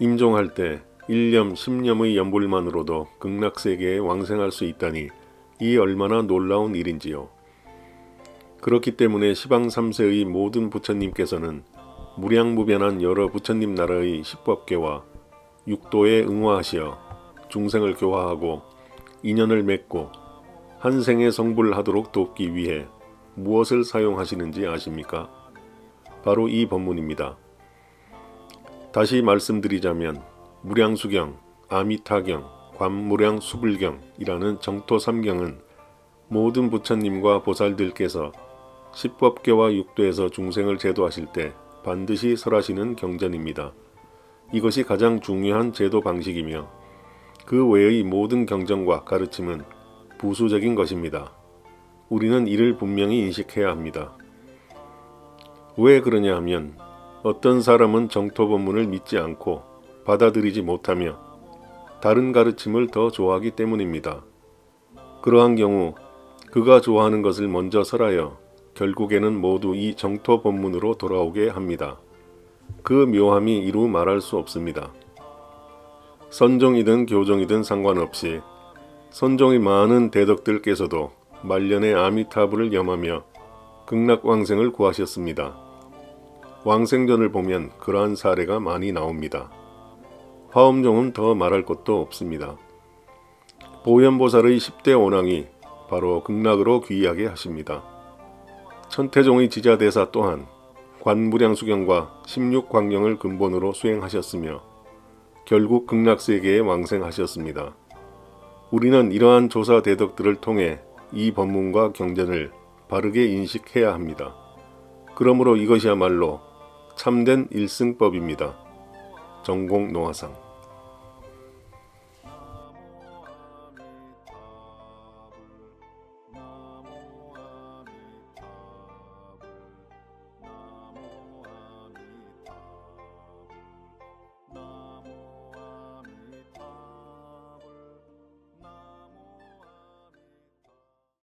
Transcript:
임종할 때 1념, 10념의 연불만으로도 극락세계에 왕생할 수 있다니 이 얼마나 놀라운 일인지요. 그렇기 때문에 시방 3세의 모든 부처님께서는 무량무변한 여러 부처님 나라의 십법계와 육도에 응화하시어 중생을 교화하고 인연을 맺고 한 생에 성불하도록 돕기 위해 무엇을 사용하시는지 아십니까? 바로 이 법문입니다. 다시 말씀드리자면 무량수경, 아미타경, 관무량 수불경이라는 정토 삼경은 모든 부처님과 보살들께서 십법계와 육도에서 중생을 제도하실 때 반드시 설하시는 경전입니다. 이것이 가장 중요한 제도 방식이며 그 외의 모든 경전과 가르침은 부수적인 것입니다. 우리는 이를 분명히 인식해야 합니다. 왜 그러냐 하면 어떤 사람은 정토 법문을 믿지 않고 받아들이지 못하며 다른 가르침을 더 좋아하기 때문입니다. 그러한 경우 그가 좋아하는 것을 먼저 설하여 결국에는 모두 이 정토 법문으로 돌아오게 합니다. 그 묘함이 이루 말할 수 없습니다. 선종이든 교종이든 상관없이 선종이 많은 대덕들께서도 말년에 아미타불을 염하며 극락왕생을 구하셨습니다. 왕생전을 보면 그러한 사례가 많이 나옵니다. 화엄종은 더 말할 것도 없습니다. 보현보살의 10대 원왕이 바로 극락으로 귀하게 하십니다. 천태종의 지자대사 또한 관무량수경과 16광경을 근본으로 수행하셨으며 결국 극락세계에 왕생하셨습니다. 우리는 이러한 조사 대덕들을 통해 이 법문과 경전을 바르게 인식해야 합니다. 그러므로 이것이야말로 참된 일승법입니다. 전공 노화상